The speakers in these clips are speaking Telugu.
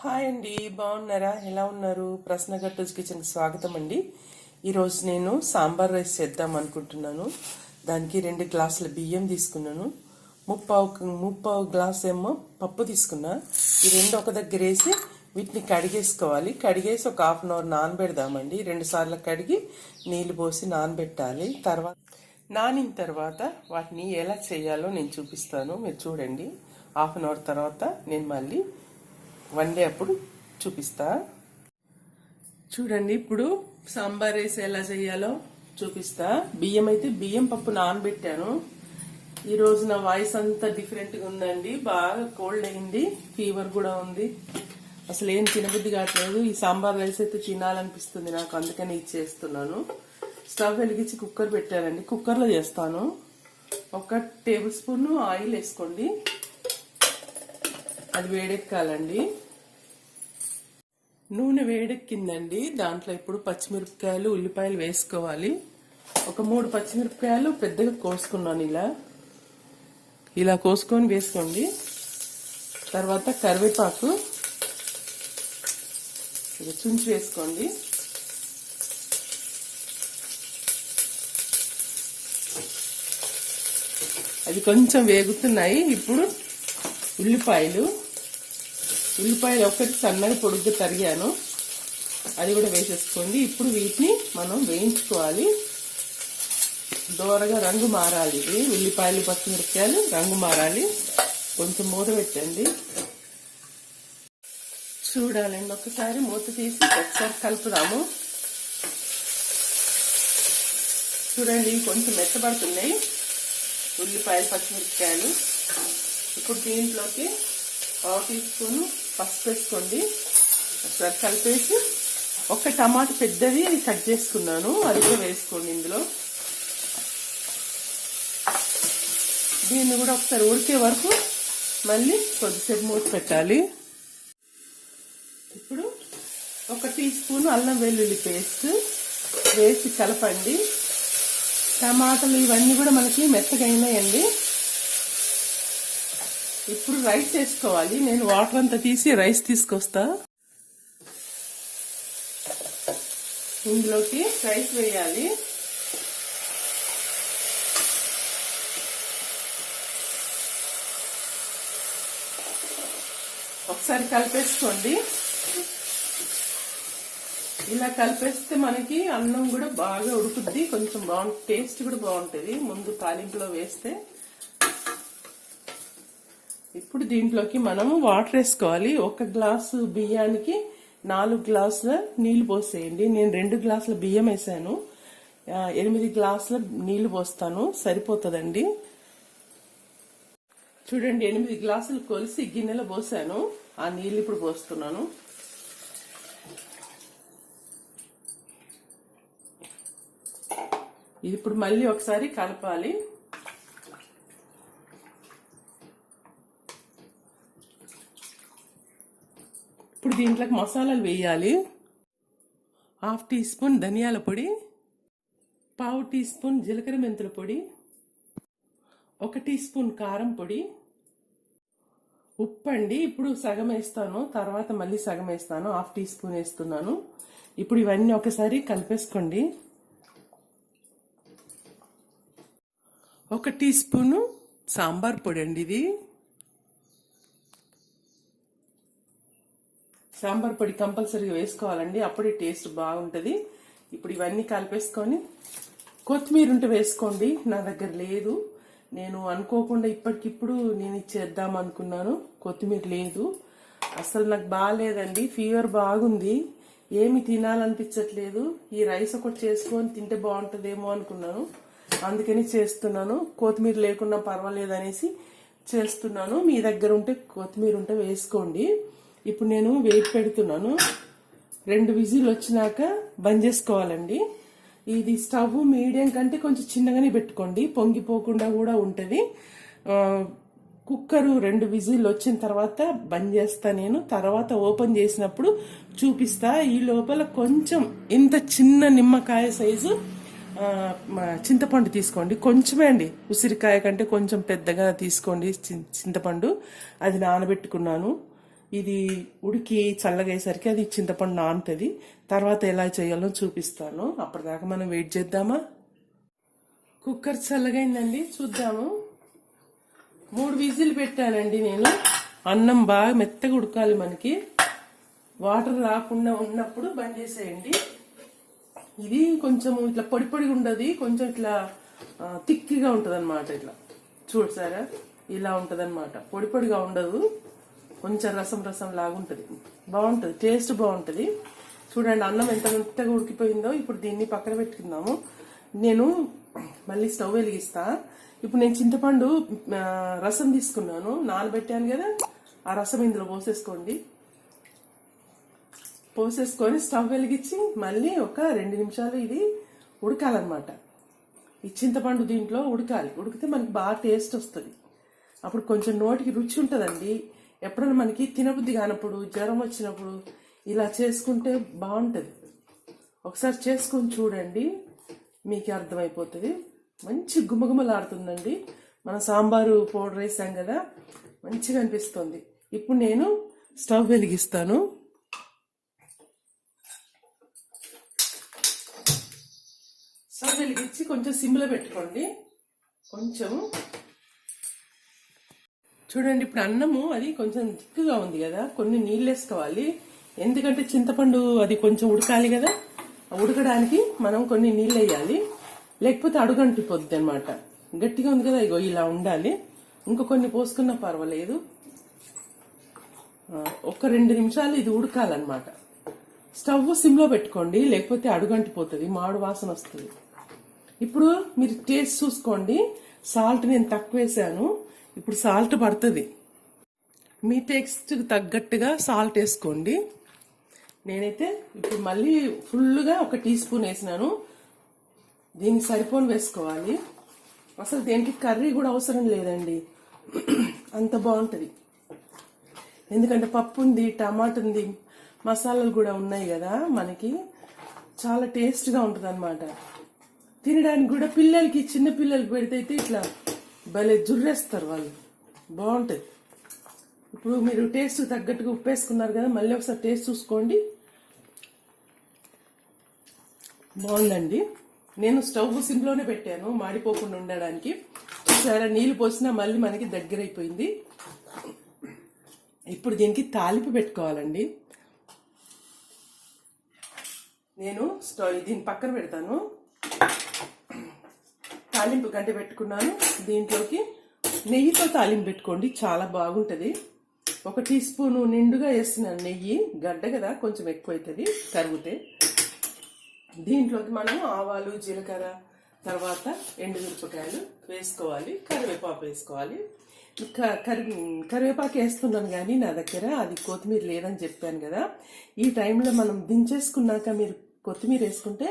హాయ్ అండి బాగున్నారా? ఎలా ఉన్నారు? ప్రశ్న గట్టోజ్ కిచెన్ స్వాగతం అండి. ఈరోజు నేను సాంబార్ రైస్ చేద్దాం అనుకుంటున్నాను. దానికి రెండు గ్లాసుల బియ్యం తీసుకున్నాను. ముప్పావు ముప్పావు గ్లాస్ ఏమో పప్పు తీసుకున్నా. ఈ రెండు ఒక దగ్గర వేసి వీటిని కడిగేసుకోవాలి. కడిగేసి ఒక హాఫ్ అన్ అవర్ నానబెడదామండి. రెండు సార్లు కడిగి నీళ్ళు పోసి నానబెట్టాలి. తర్వాత నానిన తర్వాత వాటిని ఎలా చేయాలో నేను చూపిస్తాను. మీరు చూడండి. హాఫ్ అన్ అవర్ తర్వాత నేను మళ్ళీ వండే అప్పుడు చూపిస్తా. చూడండి ఇప్పుడు సాంబార్ రైస్ ఎలా చేయాలో చూపిస్తా. బియ్యం అయితే బియ్యం పప్పు నానబెట్టాను. ఈ రోజు నా వాయిస్ అంతా డిఫరెంట్గా ఉందండి. బాగా కోల్డ్ అయింది. ఫీవర్ కూడా ఉంది. అసలు ఏం తినబుద్ధి కావట్లేదు. ఈ సాంబార్ రైస్ అయితే తినాలనిపిస్తుంది నాకు అందుకని ఇచ్చేస్తున్నాను. స్టవ్ వెలిగించి కుక్కర్ పెట్టానండి. కుక్కర్లో చేస్తాను. ఒక టేబుల్ స్పూన్ ఆయిల్ వేసుకోండి. అది వేడెక్కాలండి. నూనె వేడెక్కిందండి. దాంట్లో ఇప్పుడు పచ్చిమిరపకాయలు ఉల్లిపాయలు వేసుకోవాలి. ఒక మూడు పచ్చిమిరపకాయలు పెద్దగా కోసుకున్నాను ఇలా. ఇలా కోసుకొని వేసుకోండి. తర్వాత కరివేపాకు ఇది చుంచి వేసుకోండి. అది కొంచెం వేగుతున్నాయి. ఇప్పుడు ఉల్లిపాయలు ఉల్లిపాయలు ఒక్కటి సన్నగా పొడుగ్గా తరిగాను. అది కూడా వేసేసుకోండి. ఇప్పుడు వీటిని మనం వేయించుకోవాలి. దోరగా రంగు మారాలి. ఇది ఉల్లిపాయలు పచ్చిమిరపకాయలు రంగు మారాలి. కొంచెం మూత పెట్టండి. చూడాలండి. ఒకసారి మూత తీసి ఒకసారి కలుపుదాము. చూడండి ఇవి కొంచెం మెత్తబడుతున్నాయి ఉల్లిపాయలు పచ్చిమిరపకాయలు. ఇప్పుడు దీంట్లోకి పావు టీ పసుపు వేసుకోండి. ఒకసారి కలిపేసి ఒక టమాటా పెద్దది కట్ చేసుకున్నాను. అది కూడా వేసుకోండి ఇందులో. దీన్ని కూడా ఒకసారి ఉడికే వరకు మళ్ళీ కొద్దిసేపు మూత పెట్టాలి. ఇప్పుడు ఒక టీ స్పూన్ అల్లం వెల్లుల్లి పేస్ట్ వేసి కలపండి. టమాటాలు ఇవన్నీ కూడా మనకి మెత్తగా అయినాయండి. ఇప్పుడు రైస్ వేసుకోవాలి. నేను వాటర్ అంతా తీసి రైస్ తీసుకొస్తా. ఇందులోకి రైస్ వేయాలి. ఒకసారి కలిపేసుకోండి. ఇలా కలిపేస్తే మనకి అన్నం కూడా బాగా ఉడుకుద్ది. కొంచెం బాగుంటుంది టేస్ట్ కూడా బాగుంటుంది. ముందు తాలింపులో వేస్తే ఇప్పుడు దీంట్లోకి మనము వాటర్ వేసుకోవాలి. ఒక గ్లాసు బియ్యానికి నాలుగు గ్లాసుల నీళ్ళు పోసేయండి. నేను రెండు గ్లాసుల బియ్యం వేసాను. ఎనిమిది గ్లాసుల నీళ్ళు పోస్తాను. సరిపోతుందండి. చూడండి ఎనిమిది గ్లాసులు కొలిసి గిన్నెలో పోసాను. ఆ నీళ్ళు ఇప్పుడు పోస్తున్నాను. ఇప్పుడు మళ్ళీ ఒకసారి కలపాలి. దీంట్లోకి మసాలాలు వేయాలి. హాఫ్ టీ స్పూన్ ధనియాల పొడి పావు టీ స్పూన్ జీలకర్ర మెంతుల పొడి ఒక టీ స్పూన్ కారం పొడి. ఉప్పు అండి ఇప్పుడు సగం వేస్తాను తర్వాత మళ్ళీ సగం వేస్తాను హాఫ్ టీ స్పూన్ వేస్తున్నాను. ఇప్పుడు ఇవన్నీ ఒకసారి కలిపేసుకోండి. ఒక టీ స్పూను సాంబార్ పొడి అండి ఇది. సాంబార్ పొడి కంపల్సరీగా వేసుకోవాలండి. అప్పుడే టేస్ట్ బాగుంటుంది. ఇప్పుడు ఇవన్నీ కలిపేసుకొని కొత్తిమీర ఉంటే వేసుకోండి. నా దగ్గర లేదు. నేను అనుకోకుండా ఇప్పటికిప్పుడు నేను ఇచ్చేద్దాం అనుకున్నాను. కొత్తిమీర లేదు. అసలు నాకు బాగాలేదండి ఫీవర్ బాగుంది. ఏమి తినాలనిపించట్లేదు. ఈ రైస్ ఒకటి చేసుకొని తింటే బాగుంటుందేమో అనుకున్నాను. అందుకని చేస్తున్నాను. కొత్తిమీర లేకున్నా పర్వాలేదు అనేసి చేస్తున్నాను. మీ దగ్గర ఉంటే కొత్తిమీర ఉంటే వేసుకోండి. ఇప్పుడు నేను వెయిట్ పెడుతున్నాను. రెండు విజిల్ వచ్చినాక బంద్ చేసుకోవాలండి. ఇది స్టవ్ మీడియం కంటే కొంచెం చిన్నగానే పెట్టుకోండి. పొంగిపోకుండా కూడా ఉంటుంది. కుక్కరు రెండు విజిల్ వచ్చిన తర్వాత బంద్ చేస్తా నేను. తర్వాత ఓపెన్ చేసినప్పుడు చూపిస్తా. ఈ లోపల కొంచెం ఇంత చిన్న నిమ్మకాయ సైజు చింతపండు తీసుకోండి. కొంచెమే అండి. ఉసిరికాయ కంటే కొంచెం పెద్దగా తీసుకోండి చింతపండు. అది నానబెట్టుకున్నాను. ఇది ఉడికి చల్లగేసరికి అది చింతపండు నానుతుంది. తర్వాత ఎలా చేయాలో చూపిస్తాను. అప్పటిదాకా మనం వెయిట్ చేద్దామా? కుక్కర్ చల్లగైందండి చూద్దాము. మూడు విజిల్ పెట్టానండి నేను. అన్నం బాగా మెత్తగా ఉడకాలి మనకి. వాటర్ రాకుండా ఉన్నప్పుడు బంద్ చేసేయండి. ఇది కొంచెం ఇట్లా పొడి పొడిగా ఉండదు కొంచెం ఇట్లా తిక్కిగా ఉంటుంది అనమాట ఇట్లా. చూడు సారా ఇలా ఉంటుంది అనమాట పొడి పొడిగా ఉండదు. కొంచెం రసం రసం లాగా బాగుంటుంది టేస్ట్ బాగుంటుంది. చూడండి అన్నం ఎంత మెత్తగా ఉడికిపోయిందో ఇప్పుడు దీన్ని పక్కన పెట్టుకుందాము. నేను మళ్ళీ స్టవ్ వెలిగిస్తా. ఇప్పుడు నేను చింతపండు రసం తీసుకున్నాను. నానబెట్టాను కదా ఆ రసం ఇందులో పోసేసుకోండి. పోసేసుకొని స్టవ్ వెలిగించి మళ్ళీ ఒక రెండు నిమిషాలు ఇది ఉడకాలన్నమాట. ఈ చింతపండు దీంట్లో ఉడకాలి. ఉడికితే మనకి బాగా టేస్ట్ వస్తుంది. అప్పుడు కొంచెం నోటికి రుచి ఉంటుందండి. ఎప్పుడైనా మనకి తినబుద్ధి కానప్పుడు జ్వరం వచ్చినప్పుడు ఇలా చేసుకుంటే బాగుంటుంది. ఒకసారి చేసుకొని చూడండి మీకు అర్థమైపోతుంది. మంచి గుమగుమలాడుతుందండి. మన సాంబారు పౌడర్ వేసాం కదా మంచిగా అనిపిస్తుంది. ఇప్పుడు నేను స్టవ్ వెలిగిస్తాను. స్టవ్ వెలిగించి కొంచెం సిమ్లో పెట్టుకోండి. కొంచెం చూడండి ఇప్పుడు అన్నము అది కొంచెం థిక్గా ఉంది కదా కొన్ని నీళ్ళు వేసుకోవాలి. ఎందుకంటే చింతపండు అది కొంచెం ఉడకాలి కదా ఉడకడానికి మనం కొన్ని నీళ్ళు వేయాలి. లేకపోతే అడుగంటి పొద్దు అనమాట గట్టిగా ఉంది కదా ఇగో ఇలా ఉండాలి. ఇంకో కొన్ని పోసుకున్నా పర్వాలేదు. ఒక రెండు నిమిషాలు ఇది ఉడకాలన్నమాట. స్టవ్ సిమ్లో పెట్టుకోండి లేకపోతే అడుగంటిపోతుంది మాడు వాసన వస్తుంది. ఇప్పుడు మీరు టేస్ట్ చూసుకోండి. సాల్ట్ నేను తక్కువ వేసాను. ఇప్పుడు సాల్ట్ పడుతుంది. మీ టేస్ట్కి తగ్గట్టుగా సాల్ట్ వేసుకోండి. నేనైతే ఇప్పుడు మళ్ళీ ఫుల్గా ఒక టీ స్పూన్ వేసినాను. దీనికి సరిపోని వేసుకోవాలి. అసలు దేనికి కర్రీ కూడా అవసరం లేదండి. అంత బాగుంటుంది. ఎందుకంటే పప్పు ఉంది టమాటా ఉంది మసాలాలు కూడా ఉన్నాయి కదా మనకి. చాలా టేస్ట్గా ఉంటుంది అనమాట తినడానికి కూడా పిల్లలకి చిన్న పిల్లలకి పెడితే అయితే ఇట్లా భలే జుర్రేస్తారు వాళ్ళు. బాగుంటుంది ఇప్పుడు మీరు టేస్ట్ తగ్గట్టుగా ఉప్పు వేసుకున్నారు కదా మళ్ళీ ఒకసారి టేస్ట్ చూసుకోండి. బాగుందండి. నేను స్టవ్ సింప్లోనే పెట్టాను మాడిపోకుండా ఉండడానికి. సరే నీళ్ళు పోసినా మళ్ళీ మనకి దగ్గర అయిపోయింది ఇప్పుడు దీనికి తాలింపు పెట్టుకోవాలండి. నేను స్టవ్ దీని పక్కన పెడతాను. తాలింపు గంట పెట్టుకున్నాను. దీంట్లోకి నెయ్యితో తాలింపు పెట్టుకోండి. చాలా బాగుంటుంది. ఒక టీ స్పూను నిండుగా వేస్తున్నాను నెయ్యి గడ్డ కదా కొంచెం ఎక్కువ అవుతుంది కరిగితే దీంట్లోకి మనం ఆవాలు జీలకర్ర తర్వాత ఎండుమిరపకాయలు వేసుకోవాలి. కరివేపాకు వేసుకోవాలి. క- కరి కరివేపాకు వేస్తున్నాను కానీ నా దగ్గర అది కొత్తిమీర లేదని చెప్పాను కదా. ఈ టైంలో మనం దించేసుకున్నాక మీరు కొత్తిమీర వేసుకుంటే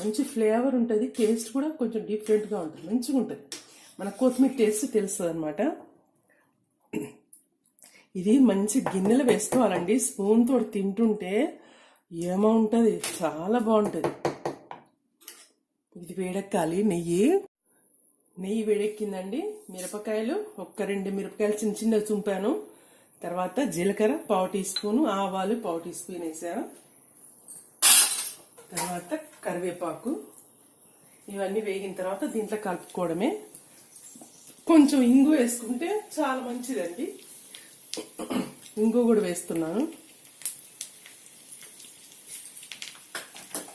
మంచి ఫ్లేవర్ ఉంటుంది టేస్ట్ కూడా కొంచెం డిఫరెంట్గా ఉంటుంది మంచిగా ఉంటుంది. మన కొత్తిమీర టేస్ట్ తెలుస్తుంది అనమాట ఇది మంచి గిన్నెలు వేసుకోవాలండి స్పూన్ తోటి తింటుంటే ఏమో ఉంటుంది చాలా బాగుంటుంది. ఇది వేడెక్కాలి నెయ్యి. నెయ్యి వేడెక్కిందండి మిరపకాయలు ఒక్క రెండు మిరపకాయలు చిన్న చిన్న చుంపాను. తర్వాత జీలకర్ర పావు టీ స్పూను ఆవాలు పావు టీ స్పూన్ వేసాను. తర్వాత కరివేపాకు. ఇవన్నీ వేగిన తర్వాత దీంట్లో కలుపుకోవడమే. కొంచెం ఇంగు వేసుకుంటే చాలా మంచిదండి. ఇంగు కూడా వేస్తున్నాను.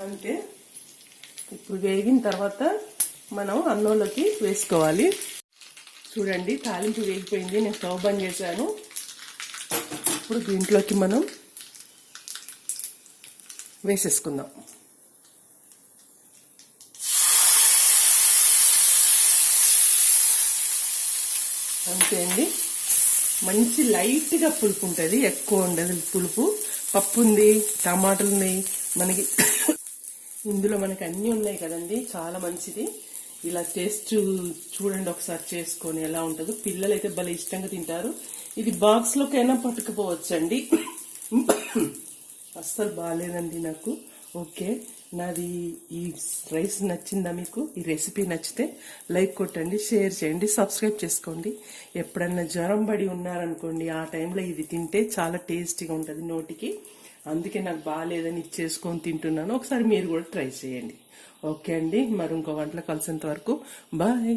అంతే. ఇప్పుడు వేగిన తర్వాత మనం అన్నంలోకి వేసుకోవాలి. చూడండి తాలింపు వేగిపోయింది. నేను స్టవ్ బంద్ చేశాను. ఇప్పుడు దీంట్లోకి మనం వేసేసుకుందాం. అంతే అండి. మంచి లైట్గా పులుపు ఉంటుంది ఎక్కువ ఉండదు పులుపు. పప్పు ఉంది టమాటాలు ఉన్నాయి మనకి ఇందులో మనకి అన్నీ ఉన్నాయి కదండి చాలా మంచిది. ఇలా టేస్ట్ చూడండి ఒకసారి చేసుకొని ఎలా ఉంటుందో. పిల్లలు అయితే భలే ఇష్టంగా తింటారు. ఇది బాక్స్లోకైనా పట్టుకుపోవచ్చండి. అస్సలు బాగాలేదండి నాకు. ఓకే. నాది ఈ రైస్ నచ్చిందా మీకు? ఈ రెసిపీ నచ్చితే లైక్ కొట్టండి షేర్ చేయండి సబ్స్క్రైబ్ చేసుకోండి. ఎప్పుడన్నా జ్వరం పడి ఉన్నారనుకోండి ఆ టైంలో ఇది తింటే చాలా టేస్టీగా ఉంటుంది నోటికి. అందుకే నాకు బాగాలేదని ఇచ్చేసుకొని తింటున్నాను. ఒకసారి మీరు కూడా ట్రై చేయండి. ఓకే అండి మరి ఇంకో వంటలో కలిసేంత వరకు బాయ్.